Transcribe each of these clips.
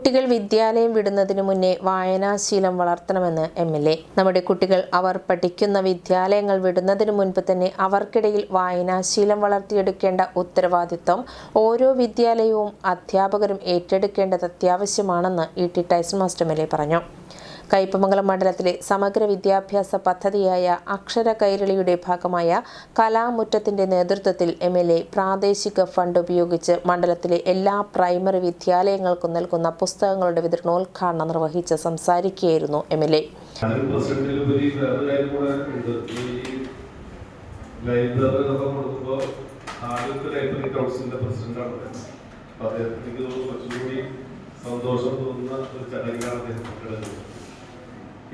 കുട്ടികൾ വിദ്യാലയം വിടുന്നതിനു മുന്നേ വായനാശീലം വളർത്തണമെന്ന് എം എൽ എ നമ്മുടെ കുട്ടികൾ അവർ പഠിക്കുന്ന വിദ്യാലയങ്ങൾ വിടുന്നതിനു മുൻപ് തന്നെ അവർക്കിടയിൽ വായനാശീലം വളർത്തിയെടുക്കേണ്ട ഉത്തരവാദിത്വം ഓരോ വിദ്യാലയവും അധ്യാപകരും ഏറ്റെടുക്കേണ്ടത് അത്യാവശ്യമാണെന്ന് E T Tyson master M L A പറഞ്ഞു. കയ്പമംഗലം മണ്ഡലത്തിലെ സമഗ്ര വിദ്യാഭ്യാസ പദ്ധതിയായ അക്ഷര കൈരളിയുടെ ഭാഗമായ കലാമുറ്റത്തിന്റെ നേതൃത്വത്തിൽ എം എൽ എ പ്രാദേശിക ഫണ്ട് ഉപയോഗിച്ച് മണ്ഡലത്തിലെ എല്ലാ പ്രൈമറി വിദ്യാലയങ്ങൾക്കും നൽകുന്ന പുസ്തകങ്ങളുടെ വിതരണോദ്ഘാടനം നിർവഹിച്ച് സംസാരിക്കുകയായിരുന്നു എം എൽ എ അദ്ദേഹത്തിന് എനിക്ക് തോന്നുന്നു കുറച്ചുകൂടി സന്തോഷം തോന്നുന്ന ഒരു അദ്ദേഹം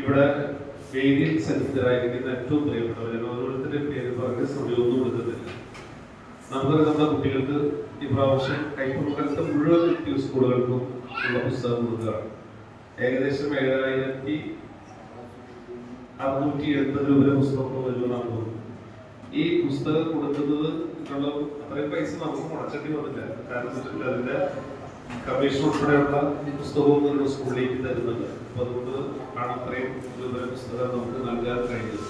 ഇവിടെ വേദിയിൽ സന്നിഹിതരായിരിക്കുന്ന ഏറ്റവും പ്രിയപ്പെട്ടവർ. ഓരോരുത്തരുടെ പേര് പറഞ്ഞ് സമയമൊന്നും എടുക്കുന്നില്ല. നമുക്ക് നമ്മുടെ കുട്ടികൾക്ക് ഈ പ്രാവശ്യം കൈപ്പുറത്തെ മുഴുവൻ പി സ്കൂളുകൾക്കും ഉള്ള പുസ്തകം കൊടുക്കുകയാണ്. ഏകദേശം ഏഴായിരത്തി അറുന്നൂറ്റി എൺപത് രൂപ പുസ്തകം വരുമെന്നാണ് തോന്നുന്നത്. ഈ പുസ്തകം കൊടുക്കുന്നത് അത്രയും പൈസ നമുക്ക് മുടക്കേണ്ടി വന്നില്ല. കാരണം വെച്ചിട്ടുണ്ടെങ്കിൽ അതിന്റെ കമ്മീഷൻ ഉൾപ്പെടെയുള്ള ഈ പുസ്തകവും നമ്മുടെ സ്കൂളിലേക്ക് തരുന്നുണ്ട്. അപ്പൊ അതുകൊണ്ട് ആണ് അത്രയും രൂപ പുസ്തകം നമുക്ക് നൽകാൻ കഴിഞ്ഞത്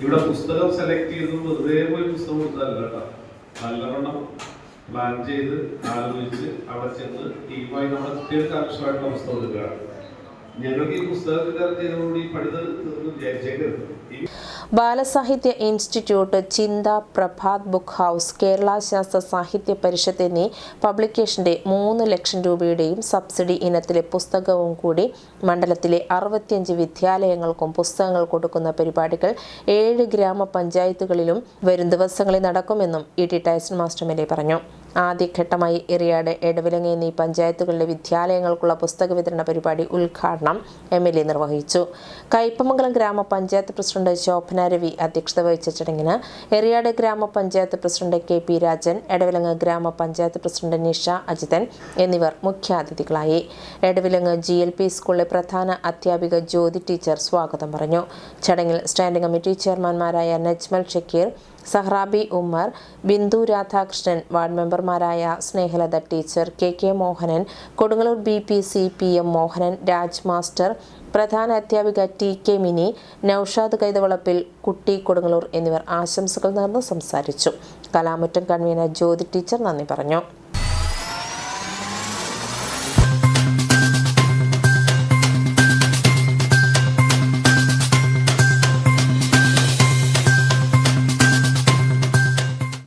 ഇവിടെ പുസ്തകം സെലക്ട് ചെയ്ത് വെറുതെ പോയി പുസ്തകം കൊടുത്തതല്ല കേട്ടോ. നല്ലവണ്ണം പ്ലാൻ ചെയ്ത് ആലോചിച്ച് അവിടെ ചെന്ന് ടീമായി നമ്മുടെ കുട്ടികൾക്ക് ആവശ്യമായിട്ടുള്ള പുസ്തകം എടുക്കുകയാണ്. ഞങ്ങൾക്ക് ഈ പുസ്തകം വിതരണം ചെയ്തതോടുകൂടി പഠിത്തം തീർന്നു വിചാരിച്ചേക്കരുത്. ബാലസാഹിത്യ ഇൻസ്റ്റിറ്റ്യൂട്ട് ചിന്ത പ്രഭാത് ബുക്ക് ഹൗസ് കേരള ശാസ്ത്ര സാഹിത്യ പരിഷത്ത് എന്നീ പബ്ലിക്കേഷന്റെ മൂന്ന് ലക്ഷം രൂപയുടെയും സബ്സിഡി ഇനത്തിലെ പുസ്തകവും കൂടി മണ്ഡലത്തിലെ അറുപത്തിയഞ്ച് വിദ്യാലയങ്ങൾക്കും പുസ്തകങ്ങൾ കൊടുക്കുന്ന പരിപാടികൾ ഏഴ് ഗ്രാമപഞ്ചായത്തുകളിലും വരും ദിവസങ്ങളിൽ നടക്കുമെന്നും E T Tyson master M പറഞ്ഞു. ആദ്യഘട്ടമായി എറിയാട് എടവിലങ്ങ എന്നീ പഞ്ചായത്തുകളിലെ വിദ്യാലയങ്ങൾക്കുള്ള പുസ്തക വിതരണ പരിപാടി ഉദ്ഘാടനം എം എൽ എ നിർവഹിച്ചു. കയ്പമംഗലം ഗ്രാമപഞ്ചായത്ത് പ്രസിഡന്റ് ശോഭന രവി അധ്യക്ഷത വഹിച്ച ചടങ്ങിന് എറിയാട് ഗ്രാമപഞ്ചായത്ത് president K P Rajan Edavilangu ഗ്രാമപഞ്ചായത്ത് പ്രസിഡന്റ് നിഷ അജിതൻ എന്നിവർ മുഖ്യാതിഥികളായി. എടവിലങ്ങ് ജി എൽ പി സ്കൂളിലെ പ്രധാന അധ്യാപിക ജ്യോതി ടീച്ചർ സ്വാഗതം പറഞ്ഞു. ചടങ്ങിൽ സ്റ്റാൻഡിംഗ് കമ്മിറ്റി ചെയർമാൻമാരായ നജ്മൽ ഷക്കീർ സഹ്റാബി ഉമ്മർ ബിന്ദു രാധാകൃഷ്ണൻ വാർഡ് മെമ്പർമാരായ Snehalatha teacher K K Mohanan Kodungallur B P C P M Mohanan Raj master പ്രധാന അധ്യാപിക ടി കെ മിനി നൌഷാദ് കൈതവളപ്പിൽ കുട്ടി കൊടുങ്ങല്ലൂർ എന്നിവർ ആശംസകൾ നേർന്ന് സംസാരിച്ചു. കലാമുറ്റം കൺവീനർ ജ്യോതി ടീച്ചർ നന്ദി പറഞ്ഞു.